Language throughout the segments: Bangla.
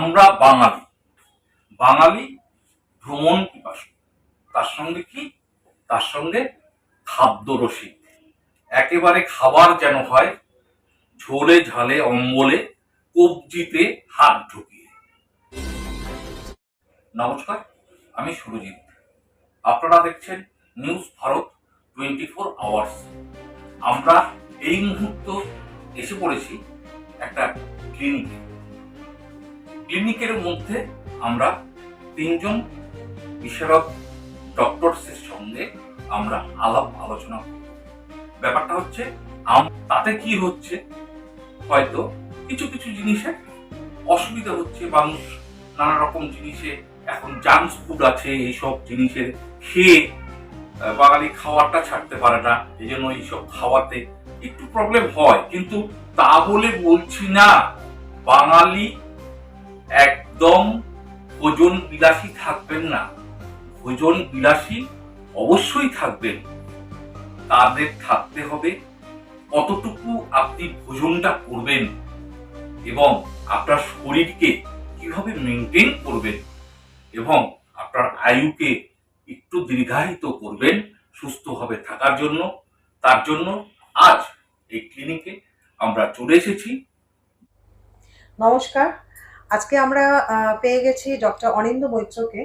আমরা বাঙালি। বাঙালি ভ্রমণ পিপাসু। তার সঙ্গে কি? তার সঙ্গে খাদ্য রসিক একেবারে খাবার যেন হয়, ঝোলে ঝালে অম্বলে কবজিতে হাত ঢুকিয়ে। নমস্কার, আমি সুরজিৎ। আপনারা দেখছেন news Bharat twenty four hours. আমরা এই মুহূর্ত এসে পড়েছি একটা ক্লিনিকে। ক্লিনিকের মধ্যে আমরা তিনজন বিশারদ ডক্টরসের সঙ্গে আমরা আলাপ আলোচনা ব্যাপারটা হচ্ছে তাতে কি হচ্ছে, হয়তো কিছু কিছু জিনিসে অসুবিধা হচ্ছে মানুষ নানা রকম জিনিসে এখন জাঙ্ক ফুড আছে, এইসব জিনিসের খেয়ে বাঙালি খাওয়ারটা ছাড়তে পারে না এই জন্য এইসব খাওয়াতে একটু প্রবলেম হয়। কিন্তু তা বলে বলছি না, বাঙালি একদম ভোজন বিলাসী থাকবেন না। ভোজন বিলাসী অবশ্যই থাকবেন। তাদের থাকতে হবে। কতটুকু আপনি ভোজনটা করবেন এবং আপনার শরীরকে কীভাবে মেনটেন করবেন এবং আপনার আয়ুকে একটু দীর্ঘায়িত করবেন সুস্থভাবে থাকার জন্য। তার জন্য আজ এই ক্লিনিকে আমরা চলে এসেছি। নমস্কার। আজকে আমরা পেয়ে গেছি ডক্টর অনিন্দ মৈত্রকে।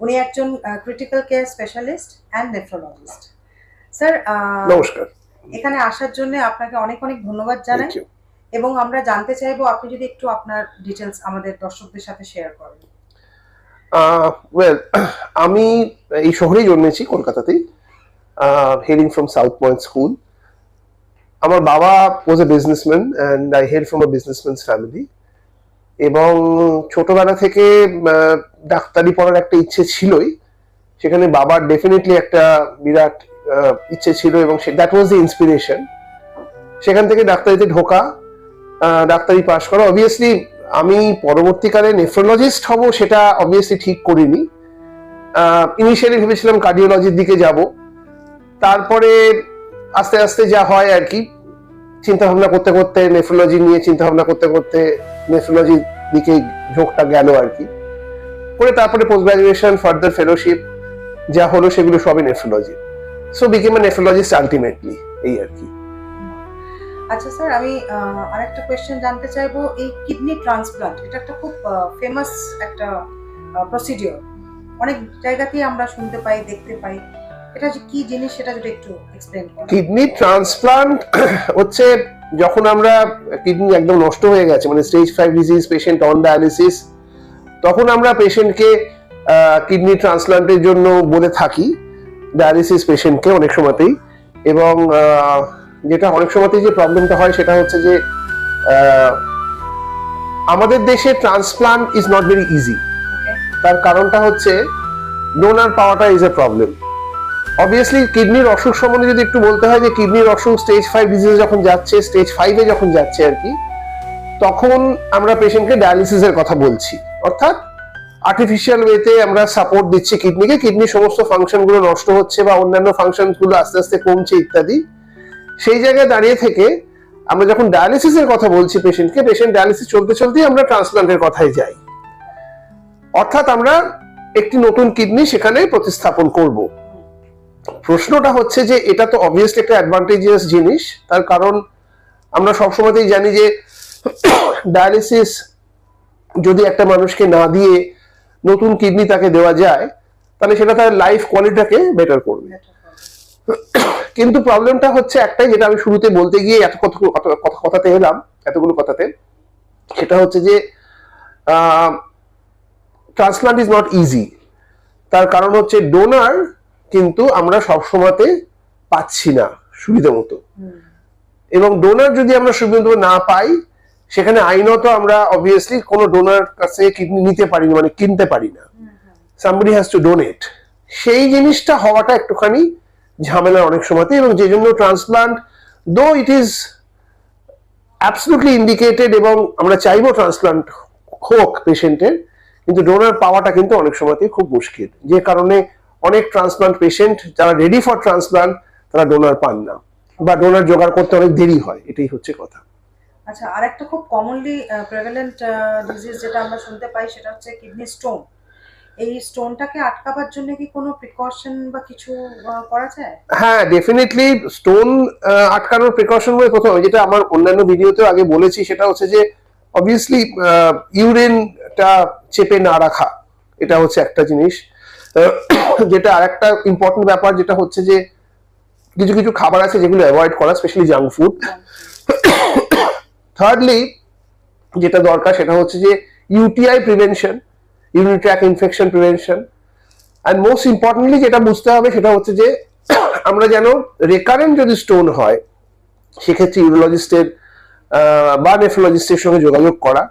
উনি একজন critical care specialist and nephrologist sir নমস্কার। এখানে আসার জন্য আপনাকে অনেক অনেক ধন্যবাদ জানাই। এবং আমরা জানতে চাইব আপনি যদি একটু আপনার ডিটেলস আমাদের দর্শকদের সাথে শেয়ার করেন। ওয়েল আমি এই শহরেই জন্মেছি কলকাতাতেই। Heading from South Point school আমার বাবা was a businessman and I had from a businessman's family এবং ছোটবেলা থেকে ডাক্তারি পড়ার একটা ইচ্ছে ছিলই। সেখানে বাবার ডেফিনেটলি একটা বিরাট ইচ্ছে ছিল এবং দ্যাট ওয়াজ দ্য ইন্সপিরেশন সেখান থেকে ডাক্তারিতে ঢোকা ডাক্তারি পাশ করা। অবভিয়াসলি আমি পরবর্তীকালে নেফ্রোলজিস্ট হব সেটা অবভিয়াসলি ঠিক করিনি। ইনিশিয়ালি ভেবেছিলাম কার্ডিওলজির দিকে যাব। তারপরে আস্তে আস্তে যা হয় আর কি চিন্তা ভাবনা করতে করতে নেফ্রোলজি নিয়ে চিন্তা ভাবনা করতে করতে নেফ্রোলজির দিকে ঝোঁকটা গেল আর কি। করে তারপরে পোস্ট গ্রাজুয়েশন ফার্দার ফেলোশিপ যা হলো সেগুলো সবই nephrology so became a nephrologist ultimately এই আর কি। আচ্ছা স্যার আমি আরেকটা কোয়েশ্চেন জানতে চাইব এই কিডনি ট্রান্সপ্লান্ট এটা একটা খুব ফেমাস একটা প্রসিডিওর অনেক জায়গাতেই আমরা শুনতে পাই দেখতে পাই। এটা যে কি জিনিস সেটা যদি একটু এক্সপ্লেন করেন। কিডনি ট্রান্সপ্লান্ট হচ্ছে যখন আমরা কিডনি একদম নষ্ট হয়ে গেছে মানে stage five disease patient on dialysis তখন আমরা পেশেন্টকে কিডনি ট্রান্সপ্লান্টের জন্য বলে থাকি ডায়ালিসিস পেশেন্টকে অনেক সময়তেই। এবং যেটা অনেক সময়তেই যে প্রবলেমটা হয় সেটা হচ্ছে যে আমাদের দেশে transplant is not very easy তার কারণটা হচ্ছে ডোনার পাওয়াটা ইজ এ প্রবলেম অবভিয়াসলি কিডনির অসুখ সম্বন্ধে যদি একটু বলতে হয় যে কিডনির অসুখ স্টেজ ফাইভ ডিজিজ যখন যাচ্ছে স্টেজ ফাইভে যখন যাচ্ছে আর কি, তখন আমরা পেশেন্টকে ডায়ালিসিসের কথা বলছি। অর্থাৎ আর্টিফিশিয়াল ওয়েতে আমরা সাপোর্ট দিচ্ছি কিডনিকে কিডনির সমস্ত ফাংশনগুলো নষ্ট হচ্ছে বা অন্যান্য ফাংশনগুলো আস্তে আস্তে কমছে ইত্যাদি। সেই জায়গায় দাঁড়িয়ে থেকে আমরা যখন ডায়ালিসিসের কথা বলছি পেশেন্টকে পেশেন্ট ডায়ালিসিস চলতে চলতেই আমরা ট্রান্সপ্লান্টের কথায় যাই। অর্থাৎ আমরা একটি নতুন কিডনি সেখানে প্রতিস্থাপন করব। প্রশ্নটা হচ্ছে যে এটা তো অবভিয়াসলি একটা অ্যাডভান্টেজিয়াস জিনিস, তার কারণ আমরা সবসময়তেই জানি যে ডায়ালিসিস যদি একটা মানুষকে না দিয়ে নতুন কিডনি তাকে দেওয়া যায়, তাহলে সেটা তার লাইফ কোয়ালিটিটাকে বেটার করবে। কিন্তু প্রবলেমটা হচ্ছে একটাই, যেটা আমি শুরুতে বলতে গিয়ে এত কথা কথা- কথাতে এলাম, এতগুলো কথাতে, সেটা হচ্ছে যে ট্রান্সপ্লান্ট ইজ নট ইজি তার কারণ হচ্ছে ডোনার কিন্তু আমরা সব সময়তে পাচ্ছি না সুবিধা মতো। এবং ডোনার যদি আমরা সুবিধা না পাই, সেখানে আইনত আমরা অবভিয়াসলি কোনো ডোনার কাছে কিডনি নিতে পারি না মানে কিনতে পারি না। সামবডি হ্যাজ টু ডোনেট সেই জিনিসটা হওয়াটা একটুখানি ঝামেলা অনেক সময়তে এবং যে জন্য ট্রান্সপ্লান্ট দো ইট ইজ অ্যাবসলুটলি ইন্ডিকেটেড এবং আমরা চাইব ট্রান্সপ্লান্ট হোক পেশেন্টের কিন্তু ডোনার পাওয়াটা কিন্তু অনেক সময়তেই খুব মুশকিল। যে কারণে অনেক ট্রান্সপ্লান্ট পেশেন্ট যারা রেডি ফর ট্রান্সপ্লান্ট তারা ডোনার পান না। বা ডোনার জোগাড় করতে অনেক দেরি হয় এটাই হচ্ছে কথা। আচ্ছা আর একটা খুব কমনলি প্রেভেলেন্ট ডিজিজ যেটা আমরা শুনতে পাই সেটা হচ্ছে কিডনি স্টোন এই স্টোনটাকে আটকাবার জন্য কি কোনো প্রিকশন বা কিছু করা যায়? হ্যাঁ ডেফিনেটলি স্টোন আটকানোর প্রিকশন বলে প্রথম যেটা আমার অন্যান্য ভিডিওতেও আগে বলেছি সেটা হচ্ছে যে অবভিয়াসলি ইউরিনটা চেপে না রাখা এটা হচ্ছে একটা জিনিস। যেটা আরেকটা ইম্পর্টেন্ট ব্যাপার যেটা হচ্ছে যে কিছু কিছু খাবার আছে যেগুলো অ্যাভয়েড করা স্পেশালি জাঙ্ক ফুড থার্ডলি যেটা দরকার সেটা হচ্ছে যে UTI prevention urine tract infection prevention and most importantly যেটা বুঝতে হবে সেটা হচ্ছে যে আমরা যেন রেকারেন্ট যদি স্টোন হয়, সেক্ষেত্রে ইউরোলজিস্টের বা নেফ্রোলজিস্টের সঙ্গে যোগাযোগ করা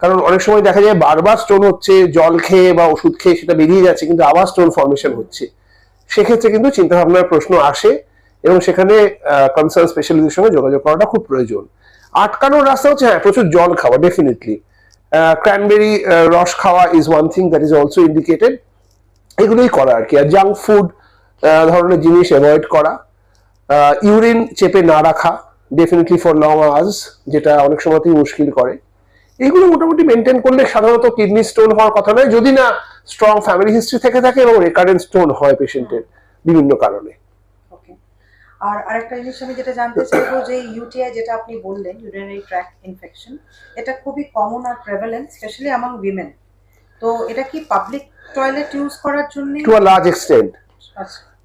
কারণ অনেক সময় দেখা যায় বারবার স্টোন হচ্ছে, জল খেয়ে বা ওষুধ খেয়ে সেটা বেরিয়ে যাচ্ছে, কিন্তু আবার স্টোন ফর্মেশন হচ্ছে। সেক্ষেত্রে কিন্তু চিন্তা ভাবনার প্রশ্ন আসে এবং সেখানে কনসার্ন স্পেশালিস্টের সঙ্গে যোগাযোগ করাটা খুব প্রয়োজন। আটকানোর রাস্তা হচ্ছে হ্যাঁ প্রচুর জল খাওয়া ডেফিনেটলি ক্র্যানবেরি রস খাওয়া is one thing that is also indicated এগুলোই করা আর কি। আর জাঙ্ক ফুড ধরনের জিনিস অ্যাভয়েড করা। ইউরিন চেপে না রাখা ডেফিনেটলি ফর লং আওয়ার্স যেটা অনেক সময়তেই মুশকিল করে। এগুলো মোটামুটি মেনটেন করলে সাধারণত কিডনি স্টোন হওয়ার কথা নয়। যদি না স্ট্রং ফ্যামিলি হিস্ট্রি থেকে থাকে এবং রেকারেন্ট স্টোন হয় পেশেন্টের বিভিন্ন কারণে। ওকে আর আরেকটা জিনিস আমি যেটা জানতে চাইব যে ইউটিআই যেটা আপনি বললেন ইউরিনারি ট্র্যাক ইনফেকশন এটা খুবই কমন আর প্রেভেলেন্ট স্পেশালি অ্যামাং উইমেন তো এটা কি পাবলিক টয়লেট ইউজ করার জন্য? To a large extent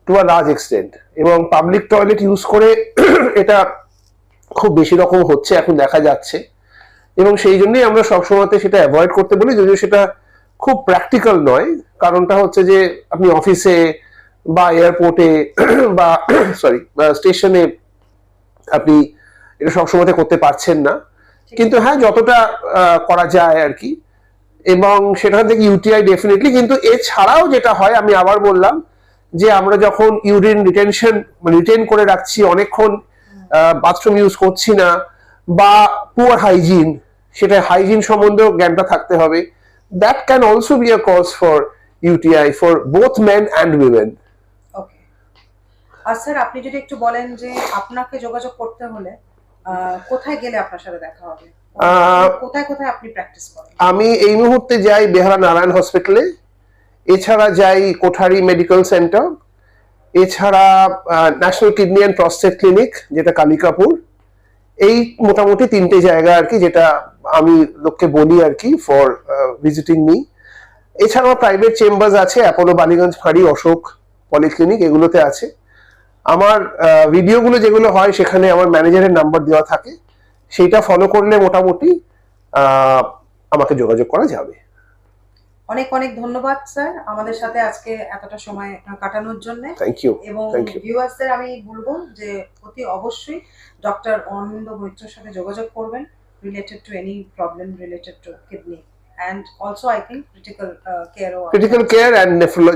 to a large extent এবং পাবলিক টয়লেট ইউজ করে এটা খুব বেশি রকম হচ্ছে এখন দেখা যাচ্ছে। এবং সেই জন্যই আমরা সবসময়তে সেটা অ্যাভয়েড করতে বলি যদিও সেটা খুব প্র্যাকটিক্যাল নয়। কারণটা হচ্ছে যে আপনি অফিসে বা এয়ারপোর্টে বা সরি স্টেশনে আপনি এটা সবসময়তে করতে পারছেন না। কিন্তু হ্যাঁ যতটা করা যায় আর কি এবং সেখান থেকে ইউটিআই ডেফিনেটলি কিন্তু এছাড়াও যেটা হয় আমি আবার বললাম যে আমরা যখন ইউরিন রিটেনশন রিটেন করে রাখছি অনেকক্ষণ বাথরুম ইউজ করছি না বা পুয়ার হাইজিন সেটা হাইজিন সম্বন্ধেও জ্ঞানটা থাকতে হবে। That can also be a cause for UTI for both men and women okay R sir আপনি যদি একটু বলেন যে আপনাকে যোগাযোগ করতে হলে কোথায় গেলে আপনার সাথে দেখা হবে? কোথায় কোথায় আপনি প্র্যাকটিস করেন? আমি এই মুহূর্তে যাই বেহারা নারায়ণ হসপিটালে এছাড়া যাই কোঠারি মেডিকেল সেন্টার এছাড়া national kidney and prostate clinic যেটা কালিকাপুর। এই মোটামুটি তিনটে জায়গা আর কি যেটা আমি লোককে বলি আর কি ফর ভিজিটিং মি এছাড়াও প্রাইভেট চেম্বার্স আছে অ্যাপোলো বালিগঞ্জ ফাঁড়ি অশোক পলিক্লিনিক এগুলোতে আছে। আমার ভিডিওগুলো যেগুলো হয় সেখানে আমার ম্যানেজারের নাম্বার দেওয়া থাকে। সেইটা ফলো করলে মোটামুটি আমাকে যোগাযোগ করা যাবে। অনেক অনেক ধন্যবাদ স্যার আমাদের সাথে আজকে এতটা সময় কাটানোর জন্য। থ্যাংক ইউ এবং ভিউয়ার্সদের আমি বলব যে অতি অবশ্যই ডক্টর অরবিন্দ মৈত্রর সাথে যোগাযোগ করবেন related to any problem related to kidney and also I think critical care critical care and nephrology